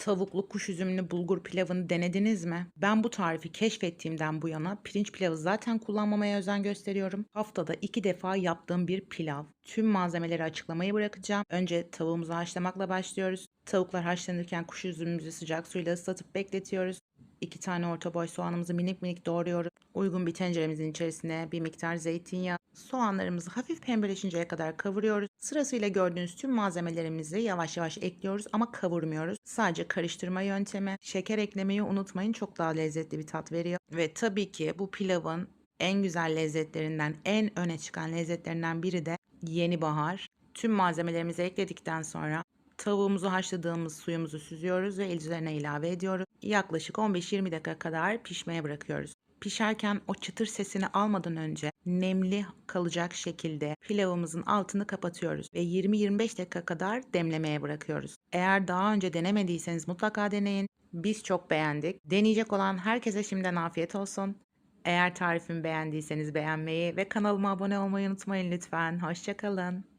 tavuklu kuş üzümlü bulgur pilavını denediniz mi? Ben bu tarifi keşfettiğimden bu yana pirinç pilavı zaten kullanmamaya özen gösteriyorum. Haftada iki defa yaptığım bir pilav. Tüm malzemeleri açıklamayı bırakacağım. Önce tavuğumuzu haşlamakla başlıyoruz. Tavuklar haşlanırken kuş üzümümüzü sıcak suyla ıslatıp bekletiyoruz. İki tane orta boy soğanımızı minik minik doğruyoruz. Uygun bir tenceremizin içerisine bir miktar zeytinyağı, soğanlarımızı hafif pembeleşinceye kadar kavuruyoruz. Sırasıyla gördüğünüz tüm malzemelerimizi yavaş yavaş ekliyoruz ama kavurmuyoruz. Sadece karıştırma yöntemi. Şeker eklemeyi unutmayın çok daha lezzetli bir tat veriyor. Ve tabii ki bu pilavın en güzel lezzetlerinden, en öne çıkan lezzetlerinden biri de yeni bahar. Tüm malzemelerimizi ekledikten sonra Tavuğumuzu haşladığımız suyumuzu süzüyoruz ve üzerine ilave ediyoruz. Yaklaşık 15-20 dakika kadar pişmeye bırakıyoruz. Pişerken o çıtır sesini almadan önce nemli kalacak şekilde pilavımızın altını kapatıyoruz ve 20-25 dakika kadar demlemeye bırakıyoruz. Eğer daha önce denemediyseniz mutlaka deneyin. Biz çok beğendik. Deneyecek olan herkese şimdiden afiyet olsun. Eğer tarifimi beğendiyseniz beğenmeyi ve kanalıma abone olmayı unutmayın lütfen. Hoşçakalın.